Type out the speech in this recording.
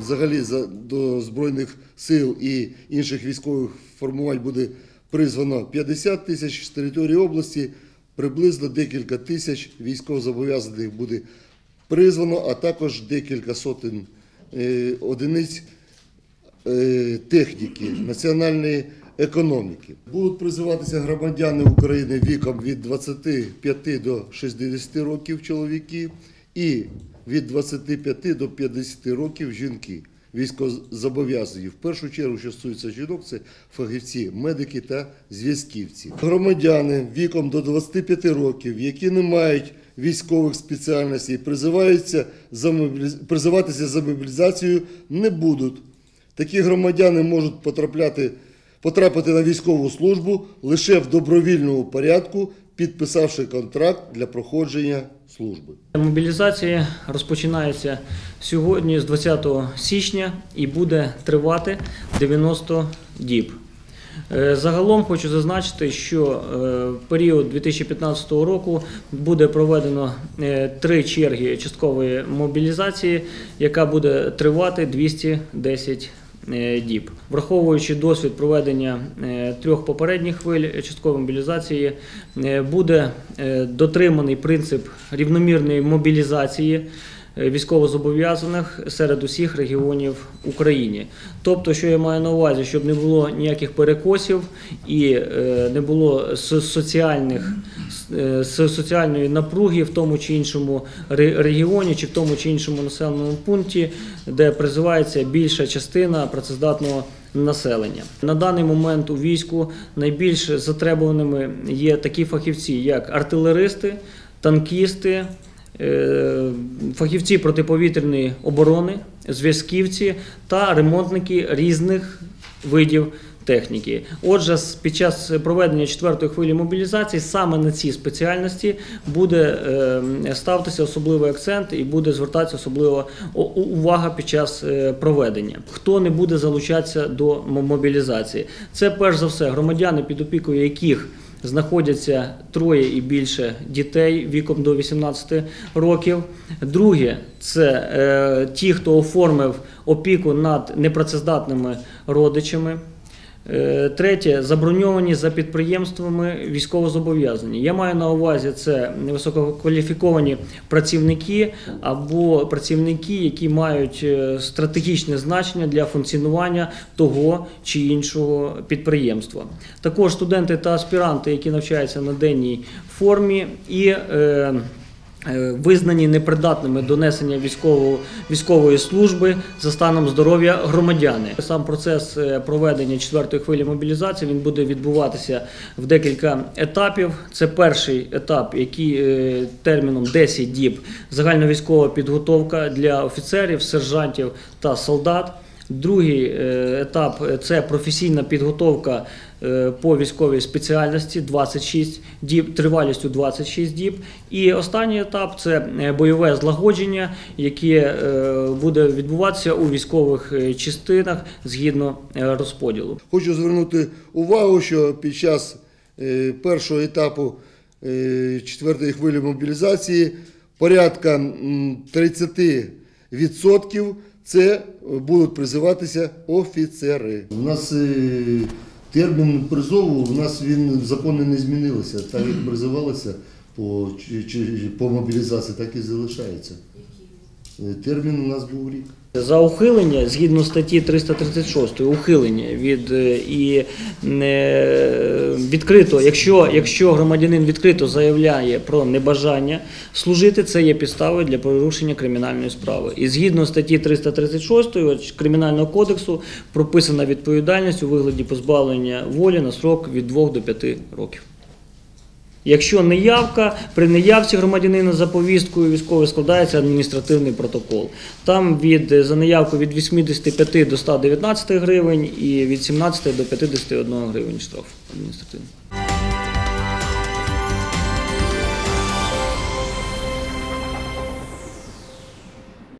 Взагалі до Збройних сил і інших військових формувань буде призвано 50 тисяч з території області, приблизно декілька тисяч військовозобов'язаних буде призвано, а також декілька сотень е, одиниць е, техніки, національної економіки. Будуть призиватися громадяни України віком від 25 до 60 років чоловіки і від 25 до 50 років жінки. Військовозобов'язані. В першу чергу, що стосується жінок, це фахівці, медики та зв'язківці. Громадяни віком до 25 років, які не мають військових спеціальностей, призиваються за призиватися за мобілізацією, не будуть. Такі громадяни можуть потрапляти, потрапити на військову службу лише в добровільному порядку, підписавши контракт для проходження служби. Мобілізація розпочинається сьогодні з 20 січня і буде тривати 90 діб. Е, Загалом хочу зазначити, що е, період 2015 року буде проведено е, три черги часткової мобілізації, яка буде тривати 210 е, діб. Враховуючи досвід проведення е, трьох попередніх хвиль часткової мобілізації, е, буде е, дотриманий принцип рівномірної мобілізації е, військовозобов'язаних серед усіх регіонів України. Тобто, що я маю на увазі, щоб не було ніяких перекосів і е, не було соціальних е, со- соціальної напруги в тому чи іншому регіоні чи в тому чи іншому населеному пункті, де призивається більша частина працездатного населення. На даний момент у війську найбільш затребуваними є такі фахівці, як артилеристи, танкісти. е, Фахівці протиповітряної оборони, зв'язківці та ремонтники різних видів техніки. Отже, під час проведення четвертої хвилі мобілізації саме на ці спеціальності буде е, ставитися особливий акцент і буде звертатися особлива увага під час е, проведення. Хто не буде залучатися до мобілізації? Це перш за все громадяни, під опікою яких знаходяться троє і більше дітей віком до 18 років. Друге це е, ті, хто оформив опіку над непрацездатними родичами. Е, Третє заброньовані за підприємствами військовозобов'язані. Я маю на увазі це висококваліфіковані працівники або працівники, які мають е, стратегічне значення для функціонування того чи іншого підприємства. Також студенти та аспіранти, які навчаються на денній формі і е, Визнані непридатними до несення військового, військової служби за станом здоров'я громадяни. Сам процес е, проведення четвертої хвилі мобілізації він буде відбуватися в декілька етапів. Це перший етап, який е, терміном 10 діб загальновійськова підготовка для офіцерів, сержантів та солдат. Другий е, етап е, це професійна підготовка е, по військовій спеціальності 26 діб, тривалістю 26 діб. І останній етап це бойове злагодження, яке буде відбуватися у військових частинах згідно розподілу. Хочу звернути увагу, що під час першого етапу четвертої хвилі мобілізації порядка 30% це будуть призиватися офіцери. У нас е, термін призову, у нас він закони не змінилися. Так як призивалося по, по мобілізації, так і залишається. Термін у нас був рік. За ухилення згідно статті 336 ухилення від е, і не відкрито, якщо, якщо громадянин відкрито заявляє про небажання служити, це є підставою для порушення кримінальної справи. І згідно статті 336 от, Кримінального кодексу прописана відповідальність у вигляді позбавлення волі на срок від 2 до 5 років. Якщо неявка, при неявці громадянина за повісткою військовою складається адміністративний протокол. Там від за неявку від 85 до 119 гривень і від 17 до 51 гривень штраф адміністративний.